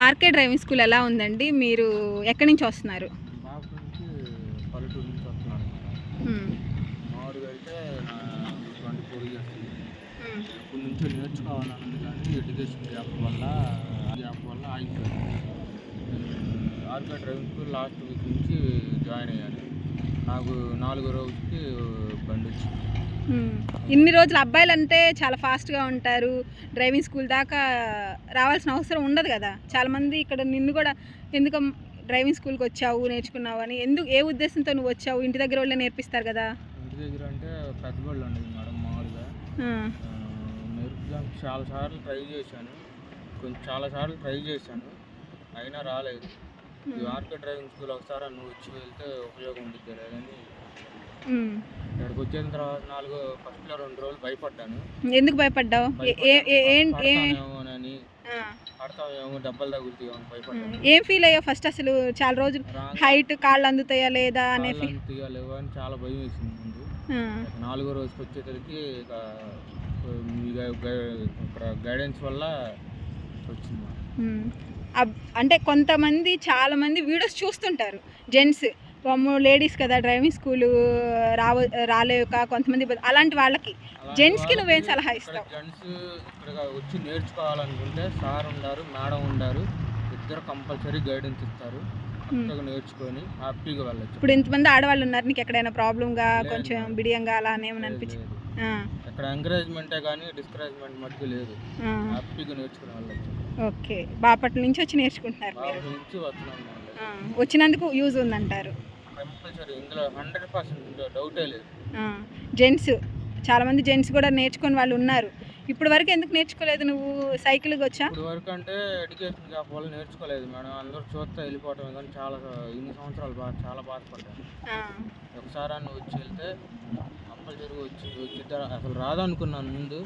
RK driving school ఎలా ఉందండి? మీరు ఎక్కడి నుంచి వస్తున్నారు? నుంచి నేర్చుకోవాలన్నది కానీ ఎడ్యుకేషన్ గ్యాప్ వల్ల గ్యాప్ వల్ల ఆగిపోయింది. RK driving school last week నుంచి జాయిన్ అయ్యాను. నాకు నాలుగో రోజుకి బండి వచ్చింది. ఇన్ని రోజులు అబ్బాయిలు అంతే చాలా ఫాస్ట్గా ఉంటారు. డ్రైవింగ్ స్కూల్ దాకా రావాల్సిన అవసరం ఉండదు కదా. చాలామంది ఇక్కడ నిన్ను కూడా ఎందుకు డ్రైవింగ్ స్కూల్కి వచ్చావు నేర్చుకున్నావు అని ఎందుకు ఏ ఉద్దేశంతో నువ్వు వచ్చావు? ఇంటి దగ్గర వాళ్ళే నేర్పిస్తారు కదా. ఇంటి దగ్గర అంటే పెద్ద బళ్ళు ఉండేది మేడం మామూలుగా. చాలాసార్లు ట్రై చేశాను. కొంచెం చాలాసార్లు ట్రై చేశాను. అయినా రాలేదు. ఈ ఆర్కే డ్రైవింగ్ స్కూల్ ఒకసారి నువ్వు వచ్చి వెళ్తే ఉపయోగం ఉంటుంది లేదని. ఇక్కడికి వచ్చిన తర్వాత నాలుగు ఫస్ట్లో రెండు రోజులు భయపడ్డాను. ఎందుకు భయపడ్డావు. పడతామేమో దెబ్బలు తగులుతాయో భయపడ్డాను. ఏం ఫీల్ అయ్యావు ఫస్ట్ అసలు? చాలా రోజులు హైట్ కాళ్ళు అందుతాయా లేదా అనే తీయాలేవో అని చాలా భయం వేసింది ముందు. నాలుగో రోజుకి వచ్చేసరికి ఇక్కడ గైడెన్స్ వల్ల వచ్చింది. అంటే కొంతమంది చాలా మంది వీడియోస్ చూస్తుంటారు జెంట్స్ వామ్మో లేడీస్ కదా డ్రైవింగ్ స్కూల్ రావ రాలేక కొంతమంది అలాంటి వాళ్ళకి జెంట్స్కి నువ్వేం సలహా ఇస్తావు? జెంట్స్ ఇక్కడ వచ్చి నేర్చుకోవాలనుకుంటే సార్ ఉండారు మేడం ఉండారు ఇద్దరు కంపల్సరీ గైడెన్స్ ఇస్తారు. చక్కగా నేర్చుకొని హ్యాపీగా వెళ్ళచ్చు. ఇప్పుడు ఇంతమంది ఆడవాళ్ళు ఉన్నారు నీకు ఎక్కడైనా ప్రాబ్లంగా కొంచెం బిడియంగా అలా ఏమైనా అనిపించింది ఎంకరేజ్మెంటే కానీ డిస్కరేజ్మెంట్ లేదు. హ్యాపీగా నేర్చుకుని వెళ్ళచ్చు. ఓకే. బాపట్ల నుంచి వచ్చి నేర్చుకుంటున్నారు మీరు. నుంచి వస్తున్నాం వచ్చినందుకు యూజ్ ఉందంటారు. కంపల్సరీ ఇందులో హండ్రెడ్ పర్సెంట్ డౌటే లేదు. జెంట్స్ చాలామంది జెంట్స్ కూడా నేర్చుకుని వాళ్ళు ఉన్నారు. ఇప్పటి వరకు ఎందుకు నేర్చుకోలేదు నువ్వు? సైకిల్కి వచ్చా? ఇప్పుడు వరకు అంటే ఎడ్యుకేషన్ గ్యాప్ వల్ల నేర్చుకోలేదు మేడం. అందరూ చూస్తే వెళ్ళిపోవటం కానీ చాలా ఇన్ని సంవత్సరాలు బాగా చాలా బాధపడ్డాను. ఒకసారి అన్న వచ్చి వెళ్తే కంపల్సరీ వచ్చి వచ్చిద్దాం అసలు రాదనుకున్నాను ముందు.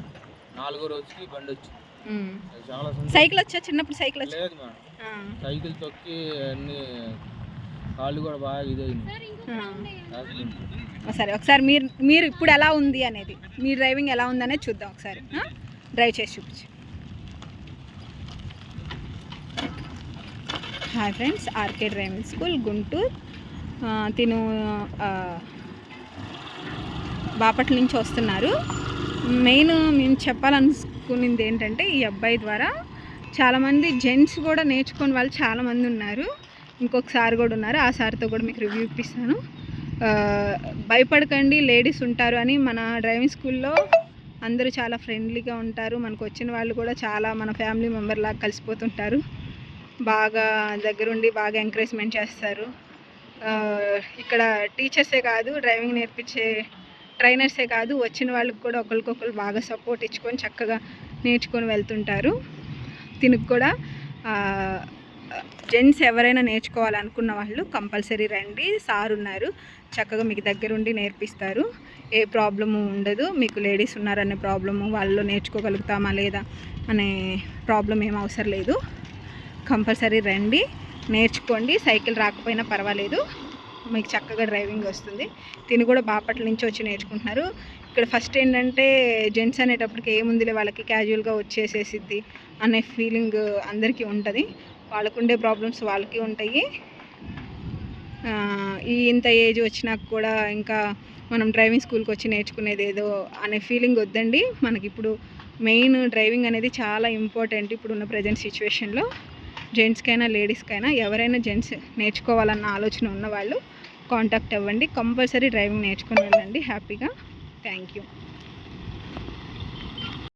నాలుగో రోజుకి బండి వచ్చింది. అది చాలా. సైకిల్ వచ్చా? చిన్నప్పుడు సైకిల్ వచ్చా? లేదు మేడం. సైకిల్ తొక్కి అన్ని కాళ్ళు కూడా బాగా ఇదైంది సరే ఒకసారి మీరు మీరు ఇప్పుడు ఎలా ఉంది అనేది మీ డ్రైవింగ్ ఎలా ఉంది అనేది చూద్దాం ఒకసారి? డ్రైవ్ చేసి చూపించు. Hi friends RK driving school Guntur. తిను బాపట్ల నుంచి వస్తున్నారు. మెయిన్ మేము చెప్పాలనుకునేది ఏంటంటే ఈ అబ్బాయి ద్వారా చాలామంది జెంట్స్ కూడా నేర్చుకునే వాళ్ళు చాలామంది ఉన్నారు. ఇంకొక సార్ కూడా ఉన్నారు. ఆ సార్తో కూడా మీకు రివ్యూ ఇప్పిస్తాను. భయపడకండి లేడీస్ ఉంటారు అని మన డ్రైవింగ్ స్కూల్లో అందరూ చాలా ఫ్రెండ్లీగా ఉంటారు. మనకు వచ్చిన వాళ్ళు కూడా చాలా మన ఫ్యామిలీ మెంబర్ లాగా కలిసిపోతుంటారు. బాగా దగ్గరుండి బాగా ఎంకరేజ్మెంట్ చేస్తారు. ఇక్కడ టీచర్సే కాదు డ్రైవింగ్ నేర్పించే ట్రైనర్సే కాదు వచ్చిన వాళ్ళకి కూడా ఒకరికొకరు బాగా సపోర్ట్ ఇచ్చుకొని చక్కగా నేర్చుకొని వెళ్తుంటారు. దీనికి కూడా జెంట్స్ ఎవరైనా నేర్చుకోవాలనుకున్న వాళ్ళు కంపల్సరీ రండి. సార్ ఉన్నారు. చక్కగా మీకు దగ్గరుండి నేర్పిస్తారు. ఏ ప్రాబ్లము ఉండదు. మీకు లేడీస్ ఉన్నారనే ప్రాబ్లము వాళ్ళు నేర్చుకోగలుగుతామా లేదా అనే ప్రాబ్లం ఏం అవసరం లేదు. కంపల్సరీ రండి. నేర్చుకోండి. సైకిల్ రాకపోయినా పర్వాలేదు. మీకు చక్కగా డ్రైవింగ్ వస్తుంది. తిని కూడా బాపట్ల నుంచి వచ్చి నేర్చుకుంటున్నారు. ఇక్కడ ఫస్ట్ ఏంటంటే జెంట్స్ అనేటప్పటికి ఏముందిలే వాళ్ళకి క్యాజువల్గా వచ్చేసేసిద్ది అనే ఫీలింగ్ అందరికీ ఉంటుంది. వాళ్ళకు ఉండే ప్రాబ్లమ్స్ వాళ్ళకి ఉంటాయి. ఈ ఇంత ఏజ్ వచ్చినాక కూడా ఇంకా మనం డ్రైవింగ్ స్కూల్కి వచ్చి నేర్చుకునేది ఏదో అనే ఫీలింగ్ వద్దండి. మనకి ఇప్పుడు మెయిన్ డ్రైవింగ్ అనేది చాలా ఇంపార్టెంట్ ఇప్పుడున్న ప్రజెంట్ సిచ్యువేషన్లో జెంట్స్కైనా లేడీస్కైనా ఎవరైనా జెంట్స్ నేర్చుకోవాలన్న ఆలోచన ఉన్నవాళ్ళు కాంటాక్ట్ అవ్వండి. కంపల్సరీ డ్రైవింగ్ నేర్చుకుని వెళ్ళండి. హ్యాపీగా థ్యాంక్ యూ